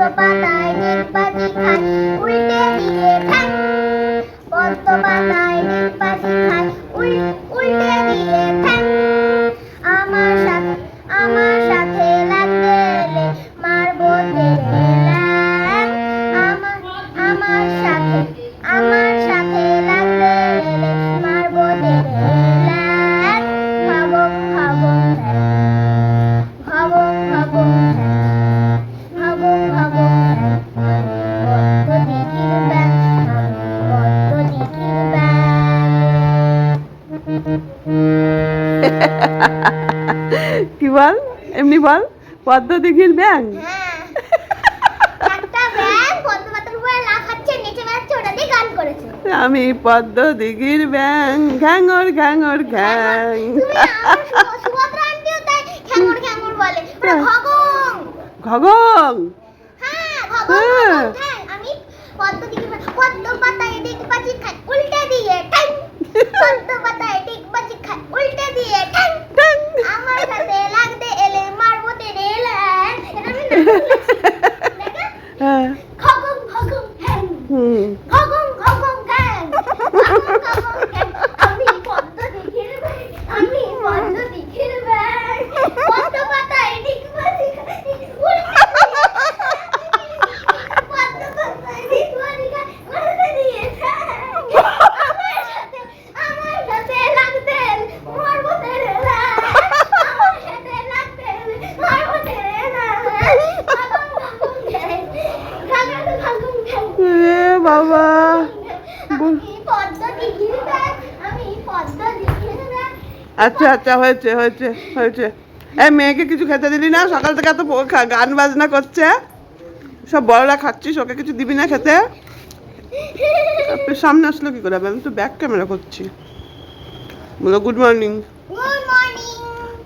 পদ্ম পাতায় নীলপাতি খায় উল্টে দিয়ে ঠান পদ্ম পাতায় নীলপাতি বল পদ্ম দিঘির ব্যাং হ্যাঁ আমি পদ্ম দিঘির ব্যাং ঘ্যাঙর ঘ্যাঙর ঘ্যাং তুমি আমার সু- সুভদ্রা আন্টিও তাই খ্যামর খ্যামর বলে ওরা ভগং ঘগং হ্যাঁ ভগং হ্যাঁ। ভগং ঠ্যাং আমি পদ্ম দিকে পদ্ম পাতায় দিক বাজি খাই উল্টে দিয়ে ঠ্যাং পদ্ম পাতায় দিক বাজি খাই উল্টে দিয়ে ঠ্যাং ট্যাং। আমার সাথে লাগতে এলে মারবো তেরে ল্যাং এটা আমি নাম দেখো হ্যাঁ খগং খগং ঠ্যাং হুম খগং খগং ঠ্যাং খগং খগং ঠ্যাং আমি পদ্ম দিঘির ব্যাং আমি পদ্ম দিঘির ব্যাং পদ্ম পাতায় দিক বাজি খাই উল্টে পদ্ম পাতায় দিক বাজি খাই উল্টে দিয়ে ঠ্যাং আমার সাথে আমার সাথে লাগতে মারবো তেরে ল্যাং আমার সাথে লাগতে মারবো তেরে ল্যাং খগং খগং ঠ্যাং খগং খগং ঠ্যাং এ বাবা আমি পদ্ম দিঘির ব্যাগ আমি পদ্ম দিঘির ব্যাগ আচ্ছা আচ্ছা হয়েছে হয়েছে হয়েছে। এই মেয়েকে কিছু খেতে দিলি না? সকাল থেকে এত গান বাজনা করছে। সব বড়রা খাচ্ছিস ওকে কিছু দিবি না খেতে? সামনে আসলো কি করে? আমি তো ব্যাক ক্যামেরা করছি। বলো গুড মর্নিং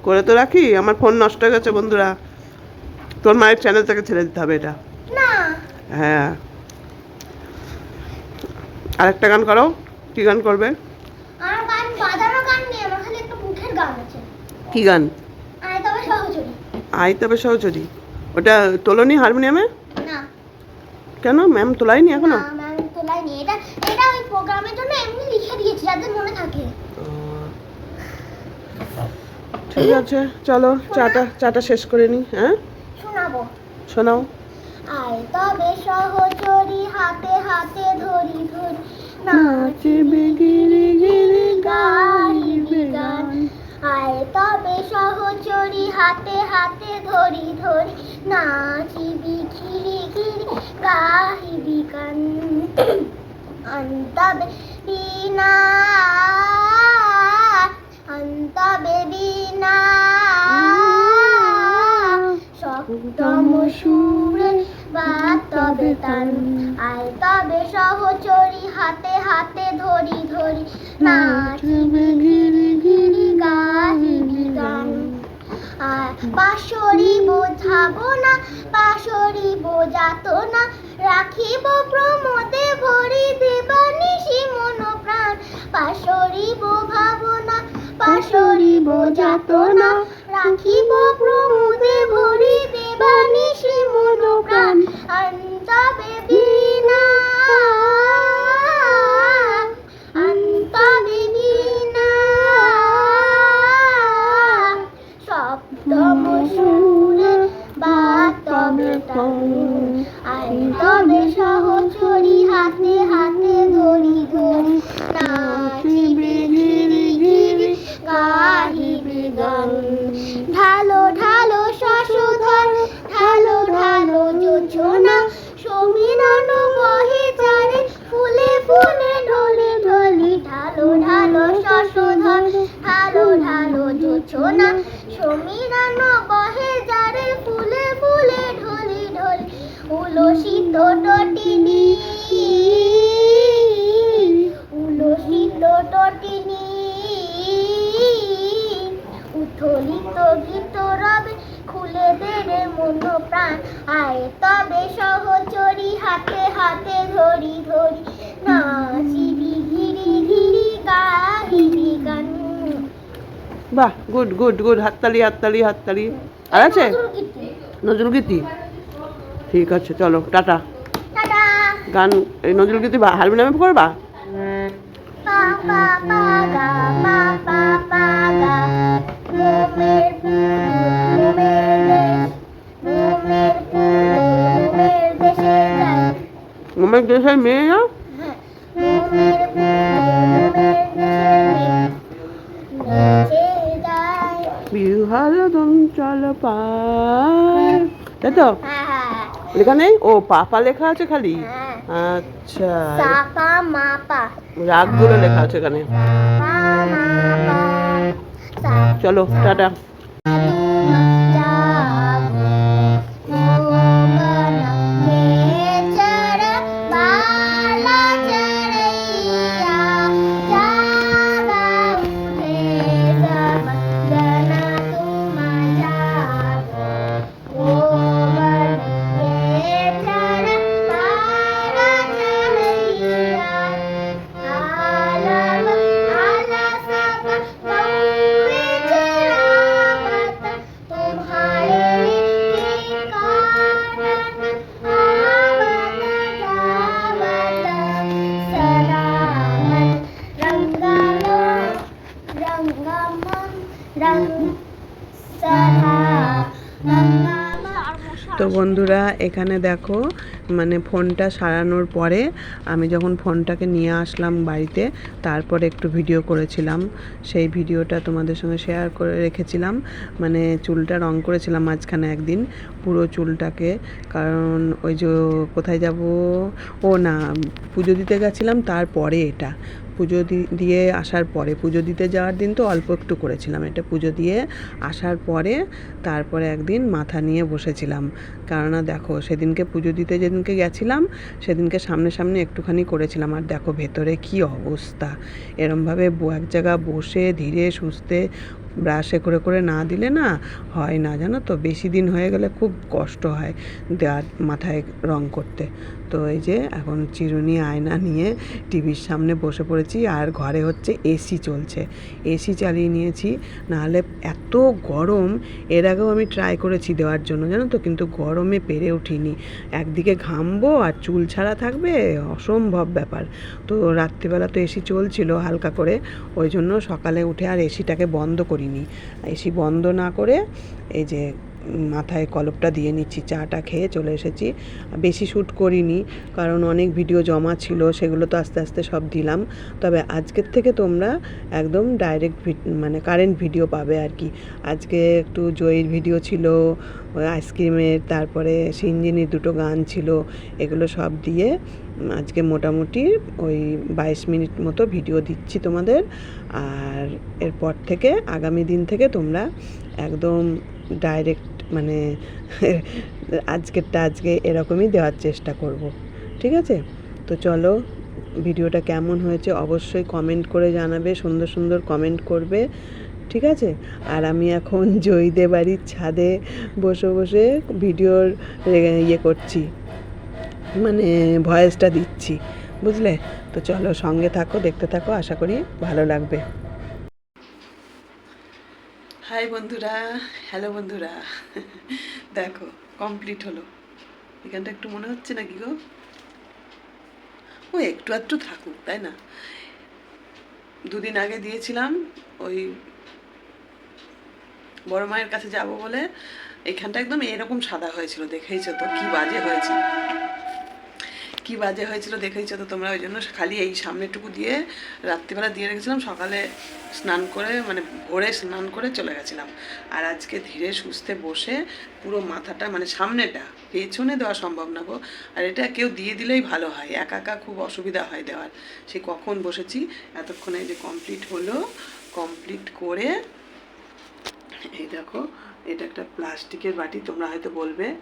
করে তো রাখি আমার ফোন নষ্ট হয়ে গেছে বন্ধুরা। তোর মায়ের চ্যানেল থেকে ছেড়ে দিতে হবে এটা। হ্যাঁ। আরেকটা গান করো কি গান করবে আমার গান বাজানো গান নেই আমার খালি একটা মুখের গান আছে কি গান? আয় তবে সহচরি। ওটা তোলনি হারমোনিয়ামে? না। কেন? ম্যাম তোলাইনি এখনও? এটা এটা ওই প্রোগ্রামের জন্য এমনি লিখে দিয়েছি যাদের মনে থাকে। ঠিক আছে চলো চাটা চাটা শেষ করে নি হ্যাঁ? শোনাবো। শোনাও। আয় তবে সহচরি হাতে হাতে ধরি ধরি। হাতে হাতে ধরি ধরি নাচিবি খিরি খিরি গাহিবি গান অন্তবে বিনা অন্তবে বিনা সপ্তম সুরে বা তবে তান। আয় তবে সহচরি হাতে হাতে ধরি ধরি নাচিবি পাশরি বোঝাবো না পাশরি বোঝাত না। রাখিব প্রমোদে ভরি দেবানিশি মন প্রাণ পাশরি বোঝাব না পাশরি বোঝাত না। গুড হাততালি হাততালি হাততালি আর আছে নজরুল গীতি ঠিক আছে চলো টাটা গান এই নজরুল গীতি হারমোনিয়ামে করবা মোমের দেশের মেয়ে না হ্যাঁ চল পায় তাই তো? হ্যাঁ। লেখা নেই? ও পাপা লেখা আছে খালি? হ্যাঁ। আচ্ছা। রাগগুলো লেখা আছে এখানে। চলো টাটা। তো বন্ধুরা, এখানে দেখো মানে ফোনটা সারানোর পরে আমি যখন ফোনটাকে নিয়ে আসলাম বাড়িতে, তারপরে একটু ভিডিও করেছিলাম। সেই ভিডিওটা তোমাদের সঙ্গে শেয়ার করে রেখেছিলাম। মানে চুলটা রং করেছিলাম মাঝখানে একদিন, পুরো চুলটাকে। কারণ ওই যে কোথায় যাব? ও না, পুজো দিতে গেছিলাম, তারপরে এটা। পুজো দিয়ে আসার পরে, পুজো দিতে যাওয়ার দিন তো অল্প একটু করেছিলাম। এটা পুজো দিয়ে আসার পরে তারপরে একদিন মাথা নিয়ে বসেছিলাম। কেননা দেখো, সেদিনকে পুজো দিতে যেদিনকে গেছিলাম, সেদিনকে সামনে সামনে একটুখানি করেছিলাম। আর দেখো, ভেতরে কি অবস্থা। এরমভাবে এক জায়গা বসে ধীরে সুস্থে ব্রাশে করে করে না দিলে না হয় না, জানো তো? বেশি দিন হয়ে গেলে খুব কষ্ট হয় দেওয়ার মাথায় রং করতে। তো এই যে এখন চিরুনি আয়না নিয়ে টিভির সামনে বসে পড়েছি আর ঘরে হচ্ছে এসি চলছে। এসি চালিয়ে নিয়েছি, নাহলে এত গরম, এর আগেও আমি ট্রাই করেছি দেওয়ার জন্য, জানো তো? কিন্তু গরমে পেরে উঠিনি। একদিকে ঘামবো আর চুল ছাড়া থাকবে, অসম্ভব ব্যাপার। তো রাত্রিবেলা তো এসি চলছিল হালকা করে, ওই জন্য সকালে উঠে আর এসিটাকে বন্ধ করিনি। এসি বন্ধ না করে এই যে মাথায় কলপটা দিয়ে নিচ্ছি, চাটা খেয়ে চলে এসেছি। বেশি শ্যুট করিনি, কারণ অনেক ভিডিও জমা ছিল, সেগুলো তো আস্তে আস্তে সব দিলাম। তবে আজকের থেকে তোমরা একদম ডাইরেক্ট মানে কারেন্ট ভিডিও পাবে আর কি। আজকে একটু জয়ীর ভিডিও ছিল আইসক্রিমের তারপরে সিঞ্জিনির দুটো গান ছিল, এগুলো সব দিয়ে আজকে মোটামুটি ওই বাইশ মিনিট মতো ভিডিও দিচ্ছি তোমাদের। আর এরপর থেকে, আগামী দিন থেকে তোমরা একদম ডাইরেক্ট মানে আজকেরটা আজকে এরকমই দেওয়ার চেষ্টা করব, ঠিক আছে? তো চলো, ভিডিওটা কেমন হয়েছে অবশ্যই কমেন্ট করে জানাবে, সুন্দর সুন্দর কমেন্ট করবে, ঠিক আছে? আর আমি এখন জয়ীদের বাড়ির ছাদে বসে বসে ভিডিওর ইয়ে করছি মানে ভয়েসটা দিচ্ছি, বুঝলে? তো চলো সঙ্গে থাকো, দেখতে থাকো, আশা করি ভালো লাগবে। হাই বন্ধুরা, হ্যালো বন্ধুরা। দেখো কমপ্লিট হলো। এখানটা একটু মনে হচ্ছে নাকি গো? ও একটু একটু থাকুক, তাই না? দুদিন আগে দিয়েছিলাম, ওই বড় মায়ের কাছে যাব বলে। এখানটা একদম এরকম সাদা হয়েছিল, দেখেইছো তো, কি বাজে হয়েছিল কি বাজে হয়েছিল দেখেইছো তো তোমরা? ওই জন্য খালি এই সামনেটুকু দিয়ে রাত্রিবেলা দিয়ে রেখেছিলাম, সকালে স্নান করে মানে ভোরে স্নান করে চলে গেছিলাম। আর আজকে ধীরে সুস্থে বসে পুরো মাথাটা মানে সামনেটা পেছনে দেওয়া সম্ভব না গো। আর এটা কেউ দিয়ে দিলেই ভালো হয়, একা একা খুব অসুবিধা হয় দেওয়ার। সে কখন বসেছি? এতক্ষণে যে কমপ্লিট হলো কমপ্লিট করে, এই দেখো এটা একটা প্লাস্টিকের বাটি, তোমরা হয়তো বলবে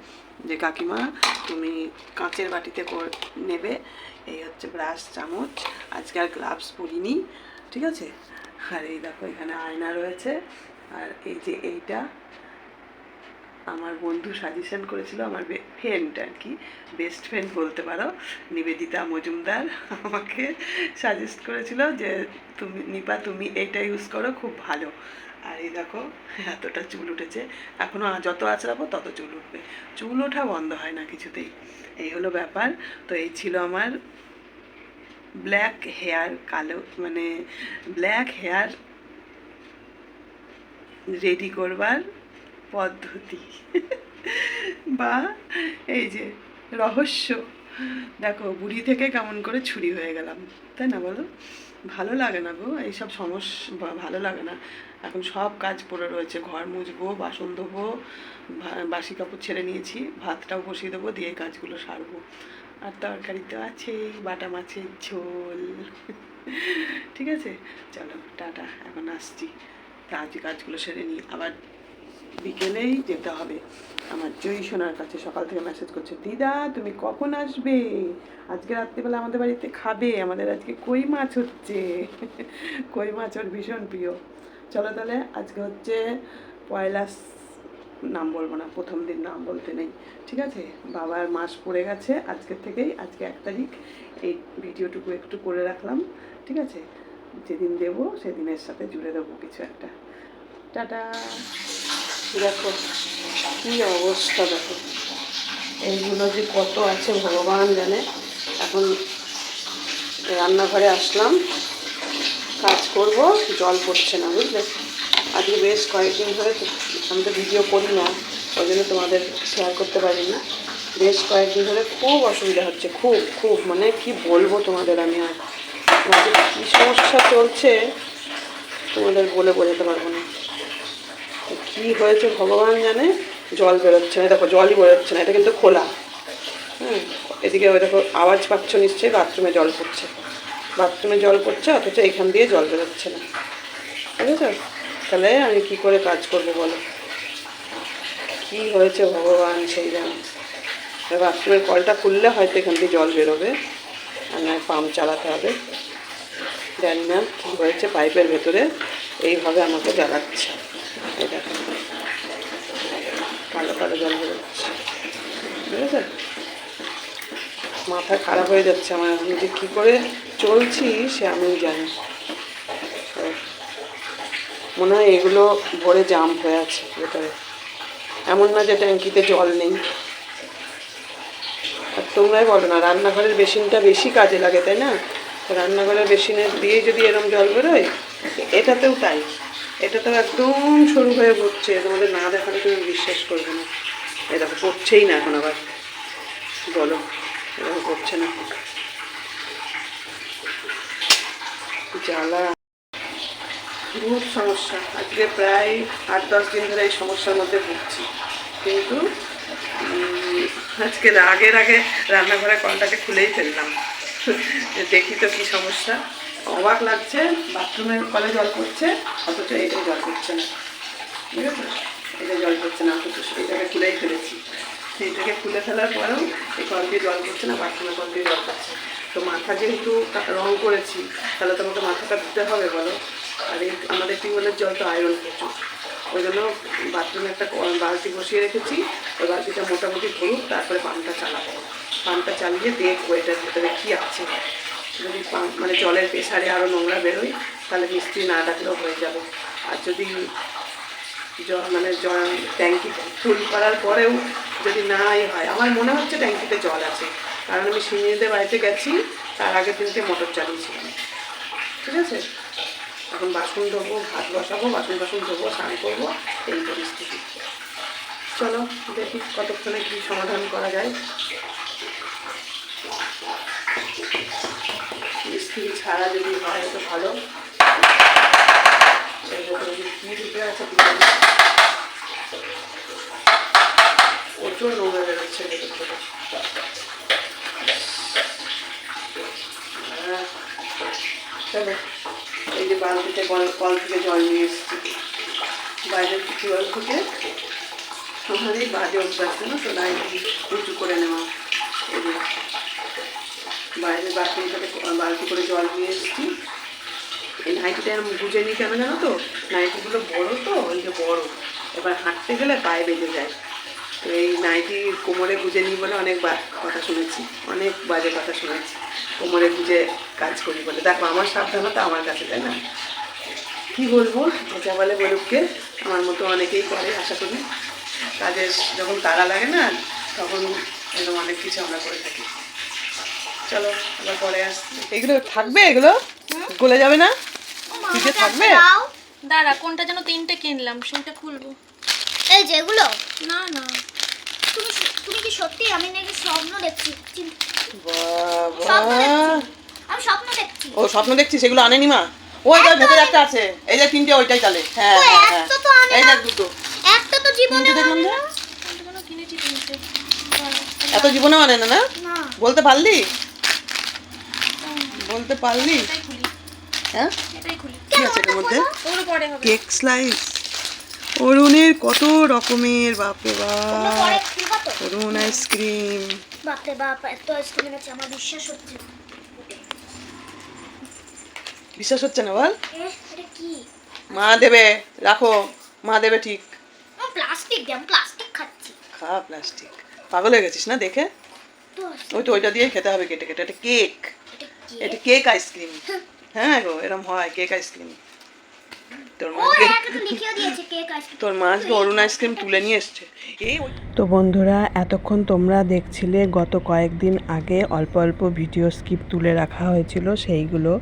যে, কাকিমা, তুমি কাঁচের বাটিতে নেবে। এই হচ্ছে ব্রাশ চামচ। আজকে আর গ্লাভস পরিনি, ঠিক আছে? আর এই দেখো, এখানে আয়না রয়েছে। আর এই যে এইটা আমার বন্ধু সাজেশন করেছিল, আমার ফ্রেন্ড আর কি বেস্ট ফ্রেন্ড বলতে পারো, নিবেদিতা মজুমদার আমাকে সাজেস্ট করেছিল যে তুমি, নিপা তুমি এটা ইউজ করো, খুব ভালো। আর এই দেখো, এতটা চুল উঠেছে। এখনও যত আঁচড়াবো তত চুল উঠবে। চুল ওঠা বন্ধ হয় না কিছুতেই। এই হলো ব্যাপার। তো এই ছিল আমার ব্ল্যাক হেয়ার কালো মানে ব্ল্যাক হেয়ার রেডি করবার পদ্ধতি। বা এই যে রহস্য। দেখো, বুড়ি থেকে কেমন করে ছুরি হয়ে গেলাম, তাই না বলো? ভালো লাগে না গো, এইসব সমস্যা ভালো লাগে না। এখন সব কাজ পড়ে রয়েছে, ঘর মুছবো, বাসন ধোবো বাসি কাপড় ছেড়ে নিয়েছি, ভাতটাও বসিয়ে দেবো, দিয়ে কাজগুলো সারবো। আর তরকারি তো আছেই, বাটা মাছের ঝোল। ঠিক আছে? চলো, টাটা, এখন আসছি। কাজ কাজগুলো সেরে নিই, আবার বিকেলেই যেতে হবে। আমার জয়ী সোনার কাছে সকাল থেকে মেসেজ করছে, দিদা, তুমি কখন আসবে? আজকে রাত্রিবেলা আমাদের বাড়িতে খাবে, আমাদের আজকে কই মাছ হচ্ছে? কই মাছ ওর ভীষণ প্রিয়। চলো তাহলে, আজকে হচ্ছে পয়লা নাম বলব না, প্রথম দিন নাম বলতে নেই। ঠিক আছে? বাবার মাস পড়ে গেছে আজকের থেকেই, আজকে এক তারিখ, এই ভিডিওটুকু একটু করে রাখলাম। ঠিক আছে? যেদিন দেবো, সেদিনের সাথে জুড়ে দেবো কিছু একটা। টাটা! দেখো, কি অবস্থা দেখো। এইগুলো যে কত আছে, ভগবান জানে। এখন রান্নাঘরে আসলাম, কাজ করব, জল পড়ছে না, বুঝলে? আজকে বেশ কয়েকদিন ধরে আমি তো ভিডিও করি না, ওই জন্য তোমাদের শেয়ার করতে পারি না। বেশ কয়েকদিন ধরে খুব অসুবিধা হচ্ছে, খুব খুব। মানে কি বলব তোমাদের আমি আর? কী সমস্যা চলছে, তোমাদের বলে বোঝাতে পারব না। কি হয়েছে ভগবান জানে? জল বেরোচ্ছে না। দেখো, জলই বেরোচ্ছে না। এটা কিন্তু খোলা। হ্যাঁ এদিকে ওই দেখো, আওয়াজ পাচ্ছ নিশ্চয়ই বাথরুমে জল পড়ছে। বাথরুমে জল পড়ছে, অথচ এখান দিয়ে জল বেরোচ্ছে না। বুঝেছ? তাহলে আমি কি করে কাজ করব বলো? কি হয়েছে ভগবান সেই জানে। বাথরুমের কলটা খুললে হয়তো এখান দিয়ে জল বেরোবে। নয় পাম্প চালাতে হবে। জানি না কী হয়েছে পাইপের ভেতরে। এইভাবে আমাকে জ্বালাচ্ছে। কালো জল বেরোচ্ছে বুঝেছ মাথা খারাপ হয়ে যাচ্ছে আমার। এখন যে কী করে চলছি সে আমি জানি। মনে হয় এগুলো ভরে জাম হয়ে আছে ভেতরে। এমন না যে ট্যাঙ্কিতে জল নেই। আর তোমরাই বলো না, রান্নাঘরের বেসিনটা বেশি কাজে লাগে, তাই না? রান্নাঘরের বেসিনে দিয়ে যদি এরম জল বেরোয়, এটাতেও তাই। এটাতেও একদম সরু হয়ে পড়ছে, তোমাদের না দেখালে তুমি বিশ্বাস করবে না। এ দেখো, পড়ছেই না এখন আবার। বলো, এরকম করছে না। জ্বালা। বহুত সমস্যা। আজকে প্রায় আট, দশ দিন ধরে এই সমস্যার মধ্যে ভুগছি। কিন্তু আজকে আগের আগে রান্নাঘরের কলটাকে খুলেই ফেললাম। দেখি তো কী সমস্যা। অবাক লাগছে বাথরুমের কলে জল পড়ছে অথচ এটাই জল পড়ছে না। ঠিক আছে? এটা জল পড়ছে না, অথচ এটাকে খুলেই ফেলেছি। সেইটাকে খুলে ফেলার পরেও এই কল দিয়ে জল পড়ছে না বাথরুমের কল দিয়ে জল পড়ছে তো মাথা যেহেতু রং করেছি, তাহলে তোমাকে মাথাটা ধুতে হবে বলো? আর এই আমাদের টিউবওয়েলের জল তো আয়রন প্রচুর। ওই জন্য বাথরুমে একটা বালতি বসিয়ে রেখেছি। ওই বালতিটা মোটামুটি ধরুক, তারপরে পাম্পটা চালাবো। পাম্পটা চালিয়ে দেখব এটার ভিতরে কী আছে। যদি মানে জলের প্রেসারে আরও নোংরা বেরোয়, তাহলে মিস্ত্রি না ডাকলেও হয়ে যাবে। আর যদি জল মানে জল ট্যাঙ্কি ফুল করার পরেও যদি নাই হয়, আমার মনে হচ্ছে ট্যাঙ্কিতে জল আছে। কারণ আমি সিনিয়রদের বাড়িতে গেছি, তার আগের দিনকে মোটর চালিয়েছিলাম। ঠিক আছে? এখন বাসন ধোবো, ভাত বসাবো, বাসন বাসন ধোবো, স্নান করব, এই পরিস্থিতি। চলো, দেখি কতক্ষণে কি সমাধান করা যায়। মিস্ত্রি ছাড়া যদি হয় তো ভালো। প্রচুর নোংরা বেরোচ্ছে চলো, এই যে বালতিতে কল কল থেকে জল নিয়ে এসেছি। বাইরের জল থেকে এই বাজে অভ্যাস না তো? নাই উঁচু করে নেওয়া। যে বাইরের বাথরুম থেকে বালতি করে জল নিয়ে এসেছি। এই নাইটিটা এরকম বুঝে নিই কেন জানো তো? নাইটিগুলো বড় তো, ওই যে বড়। এবার হাঁটতে গেলে পায়ে বেঁধে যায়। তো এই নাইটি কোমরে গুজে নিই বলে অনেক কথা শুনেছি। অনেক বাজে কথা শুনেছি। কোমরে গুজে কাজ করি বলে। দেখো, আমার সাবধানতা আমার কাছে, তাই না? কি বলব? যা বলে বলুককে, আমার মতো অনেকেই করে, আশা করি। কাজের যখন তাড়া লাগে না, তখন এরকম অনেক কিছু আমরা করে থাকি। চলো আবার পরে আসছি। এগুলো থাকবে এগুলো? গলে যাবে না? ফ্রিজে থাকবে? দাঁড়া কোনটা যেন তিনটে কিনলাম সেটা খুলবো। এই যেগুলো না না। তুমি তুমি কি সত্যি? আমি নাকি স্বপ্ন দেখছি। আমি স্বপ্ন দেখছি। ও স্বপ্ন দেখছি সেগুলো আনেনি মা। ওই দেখ ভেতরে একটা আছে। এই যে তিনটে ওইটাই তাহলে হ্যাঁ হ্যাঁ, হ্যাঁ। এই। দেখ দুটো। একটা তো জীবনে দেখলাম না। এত জীবনেও আনে না? না। বলতে পারলি? বলতে পারলি? হ্যাঁ? আছে কেক স্লাইস। অরুণের কত রকমের বাপ। তো? Arun ice cream. বাপরে বাপ এত আইসক্রিম আমার বিশ্বাস হচ্ছে না। বিশ্বাস হচ্ছে না বল? মা দেবে রাখো। মা দেবে ঠিক। প্লাস্টিক প্লাস্টিক খাচ্ছি। খা প্লাস্টিক পাগল হয়ে গেছিস না দেখে? ওই তো ওইটা দিয়ে খেতে হবে কেটে কেটে। এটা কেক এটা কি এটা কেক আইসক্রিম হ্যাঁ গো এরম হয় কেক আইসক্রিম তোর মা ও আজকে হ্যাঁ আইসক্রিম তোর মা আজকে অরুণ আইসক্রিম তুলে নিয়ে এসছে। তো বন্ধুরা এতক্ষণ তোমরা দেখছিলে গত কয়েকদিন আগে অল্প অল্প ভিডিও স্কিপ তুলে রাখা হয়েছিল সেইগুলো।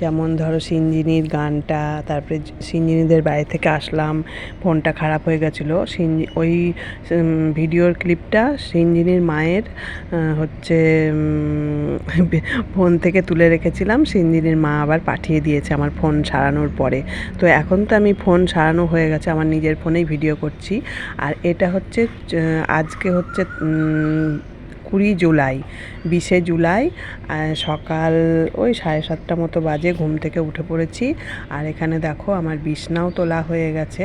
যেমন ধরো সিঞ্জিনির গানটা তারপরে সিঞ্জিনিদের বাড়ি থেকে আসলাম ফোনটা খারাপ হয়ে গেছিল। সিঞ্জি ওই ভিডিওর ক্লিপটা সিঞ্জিনির মায়ের হচ্ছে ফোন থেকে তুলে রেখেছিলাম। সিঞ্জিনির মা আবার পাঠিয়ে দিয়েছে আমার ফোন সারানোর পরে। তো এখন তো আমি ফোন সারানো হয়ে গেছে, আমার নিজের ফোনেই ভিডিও করছি। আর এটা হচ্ছে আজকে হচ্ছে কুড়ি জুলাই, বিশে জুলাই সকাল ওই সাড়ে সাতটা মতো বাজে ঘুম থেকে উঠে পড়েছি। আর এখানে দেখো আমার বিছনাও তোলা হয়ে গেছে।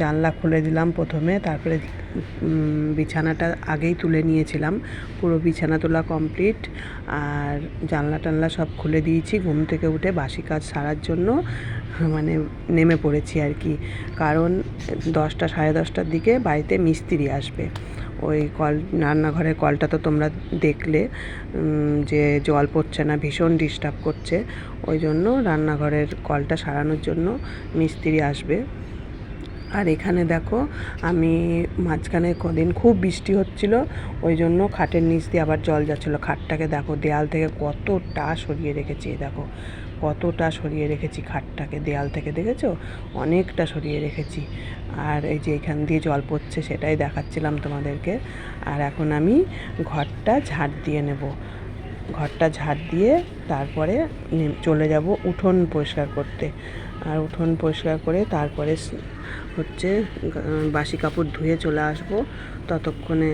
জানলা খুলে দিলাম প্রথমে, তারপরে বিছানাটা আগেই তুলে নিয়েছিলাম। পুরো বিছানা তোলা কমপ্লিট। আর জানলা টানলা সব খুলে দিয়েছি, ঘুম থেকে উঠে বাসি কাজ সারার জন্য মানে নেমে পড়েছি আর কি। কারণ দশটা, সাড়ে দশটার দিকে বাড়িতে মিস্ত্রি আসবে। ওই কল রান্নাঘরের কলটা তো তোমরা দেখলে যে জল পড়ছে না, ভীষণ ডিস্টার্ব করছে। ওই জন্য রান্নাঘরের কলটা সারানোর জন্য মিস্ত্রি আসবে। আর এখানে দেখো, আমি মাঝখানে কদিন খুব বৃষ্টি হচ্ছিল, ওই জন্য খাটের নিচ দিয়ে আবার জল যাচ্ছিল। খাটটাকে দেখো, দেয়াল থেকে কতটা সরিয়ে রেখেছি, দেখো। কতটা সরিয়ে রেখেছি খাটটাকে, দেয়াল থেকে দেখেছ? অনেকটা সরিয়ে রেখেছি। আর এই যে এখান দিয়ে জল পড়ছে সেটাই দেখাচ্ছিলাম তোমাদেরকে। আর এখন আমি ঘরটা ঝাড় দিয়ে নেব। ঘরটা ঝাড় দিয়ে তারপরে চলে যাব উঠোন পরিষ্কার করতে। আর উঠোন পরিষ্কার করে তারপরে হচ্ছে বাসি কাপড় ধুয়ে চলে আসব। ততক্ষণে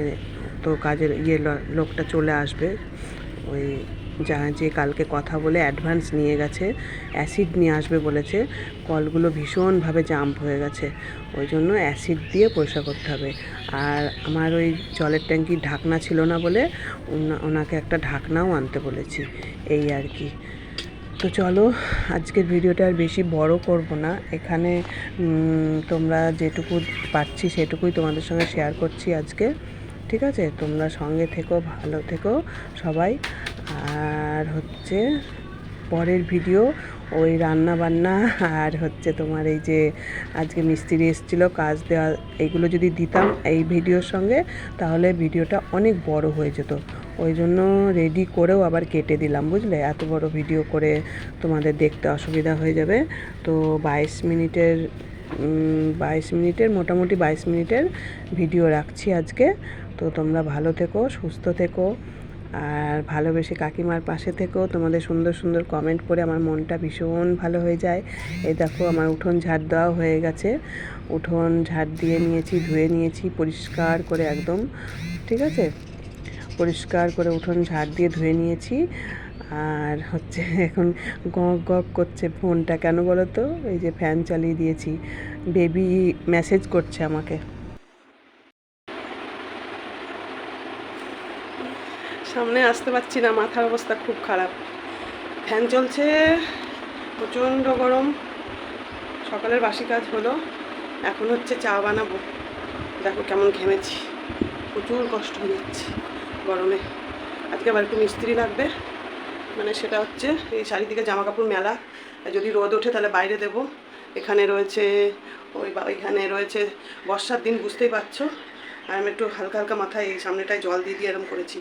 তো কাজের ইয়ে লোকটা চলে আসবে। ওই যা যে কালকে কথা বলে অ্যাডভান্স নিয়ে গেছে অ্যাসিড নিয়ে আসবে বলেছে, কলগুলো ভীষণভাবে জাম্প হয়ে গেছে। ওই জন্য অ্যাসিড দিয়ে পরিষ্কার করতে হবে। আর আমার ওই জলের ট্যাঙ্কির ঢাকনা ছিল না বলে ওনা- ওনাকে একটা ঢাকনাও আনতে বলেছি। এই আর কি। তো চলো, আজকের ভিডিওটা আর বেশি বড় করব না। এখানে তোমরা যেটুকু পাচ্ছি সেটুকুই তোমাদের সঙ্গে শেয়ার করছি আজকে। ঠিক আছে? তোমরা সঙ্গে থেকো, ভালো থেকো সবাই। আর হচ্ছে পরের ভিডিও ওই রান্না বান্না আর হচ্ছে তোমার এই যে আজকে মিস্ত্রি এসেছিল, কাজ দেওয়া এইগুলো যদি দিতাম এই ভিডিওর সঙ্গে, তাহলে ভিডিওটা অনেক বড় হয়ে যেত। ওই জন্য রেডি করেও আবার কেটে দিলাম, বুঝলে? এত বড় ভিডিও করে তোমাদের দেখতে অসুবিধা হয়ে যাবে। তো বাইশ মিনিটের বাইশ মিনিটের, মোটামুটি বাইশ মিনিটের ভিডিও রাখছি আজকে। তো তোমরা ভালো থেকো, সুস্থ থেকো। আর ভালোবেসে কাকিমার পাশে থেকেও তোমাদের সুন্দর সুন্দর কমেন্ট করে আমার মনটা ভীষণ ভালো হয়ে যায়। এই দেখো আমার উঠোন ঝাড় দেওয়া হয়ে গেছে। উঠোন ঝাড় দিয়ে নিয়েছি, ধুয়ে নিয়েছি, পরিষ্কার করে একদম, ঠিক আছে? পরিষ্কার করে উঠোন ঝাড় দিয়ে ধুয়ে নিয়েছি। আর হচ্ছে এখন গক গক করছে ফোনটা। কেন বলো তো? এই যে ফ্যান চালিয়ে দিয়েছি। বেবি মেসেজ করছে আমাকে। সামনে আসতে পারছি না, মাথার অবস্থা খুব খারাপ। ফ্যান চলছে, প্রচণ্ড গরম। সকালের বাসি কাজ হলো, এখন হচ্ছে চা বানাবো। দেখো কেমন ঘেমেছি, প্রচুর কষ্ট হয়ে যাচ্ছে গরমে। আজকে আবার একটু মিস্ত্রি লাগবে মানে সেটা হচ্ছে এই চারিদিকে জামা কাপড় মেলা যদি রোদ ওঠে তাহলে বাইরে দেব। এখানে রয়েছে, ওই বা, এখানে রয়েছে, বর্ষার দিন বুঝতেই পারছ। আর আমি একটু হালকা হালকা মাথায় এই সামনেটায় জল দিয়ে দিয়ে এরম করেছি।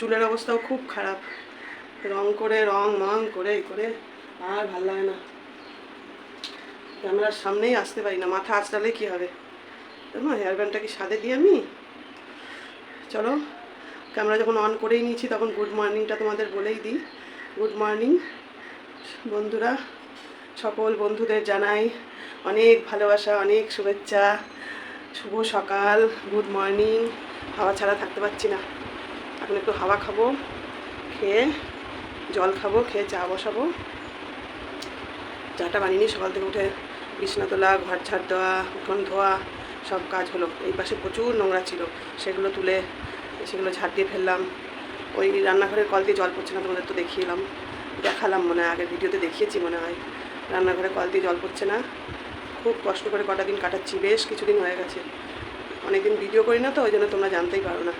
চুলের অবস্থাও খুব খারাপ। রং করে, রং মং করে করে, আর ভালো লাগে না। ক্যামেরার সামনেই আসতে পারি না, মাথা আঁচড়ালে কী হবে? জানো হেয়ার ব্যান্ডটা কি সাদে দিই আমি? চলো, ক্যামেরা যখন অন করেই নিয়েছি, তখন গুড মর্নিংটা তোমাদের বলেই দিই। গুড মর্নিং বন্ধুরা, সকল বন্ধুদের জানাই অনেক ভালোবাসা, অনেক শুভেচ্ছা, শুভ সকাল গুড মর্নিং হাওয়া ছাড়া থাকতে পারছি না। এখন একটু হাওয়া খাব, খেয়ে জল খাব, খেয়ে চা বসাবো। চাটা বানিয়ে নিয়ে সকাল থেকে উঠে বিছনা তোলা, ঘর ঝাড় দেওয়া, উঠোন ধোয়া, সব কাজ হলো। এই পাশে প্রচুর নোংরা ছিল, সেগুলো তুলে সেগুলো ঝাড় দিয়ে ফেললাম। ওই রান্নাঘরের কল দিয়ে জল পড়ছে না, তোমাদের তো দেখিয়েলাম দেখালাম মনে হয়, আগের ভিডিওতে দেখিয়েছি মনে হয়। রান্নাঘরে কল দিয়ে জল পড়ছে না। খুব কষ্ট করে কটা দিন কাটাচ্ছি, বেশ কিছুদিন হয়ে গেছে। অনেকদিন ভিডিও করি না তো, ওই জন্য তোমরা জানতেই পারো না।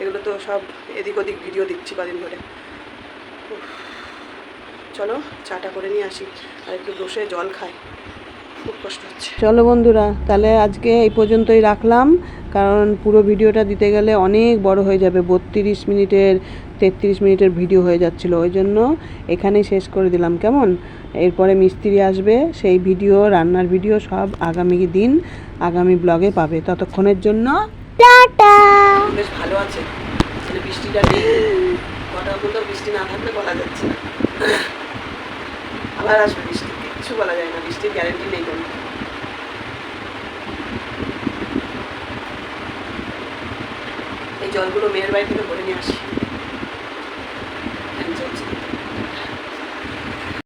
এগুলো তো সব এদিক ওদিক ভিডিও দিচ্ছি কদিন ধরে। চলো চাটা করে নিয়ে আসি, আর একটু বসে জল খাই। চলো বন্ধুরা, তাহলে আজকে এই পর্যন্তই রাখলাম, কারণ পুরো ভিডিওটা দিতে গেলে অনেক বড় হয়ে যাবে, বত্রিশ মিনিটের, তেত্রিশ মিনিটের ভিডিও হয়ে যাচ্ছিল, ওই জন্য এখানেই শেষ করে দিলাম, কেমন? এরপরে মিস্ত্রি আসবে, সেই ভিডিও রান্নার ভিডিও সব আগামী দিন, আগামী ব্লগে পাবে। ততক্ষণের জন্য বেশ ভালো আছে। মানে বৃষ্টিটা নেই। কটা পর্যন্ত বৃষ্টি না থাকলে বলা যাচ্ছে না। আবার আসবে বৃষ্টি। কিচ্ছু বলা যায় না। বৃষ্টির গ্যারেন্টি নেই কোনো। এই জলগুলো মেয়ের বাড়ি থেকে ভরে নিয়ে আসি।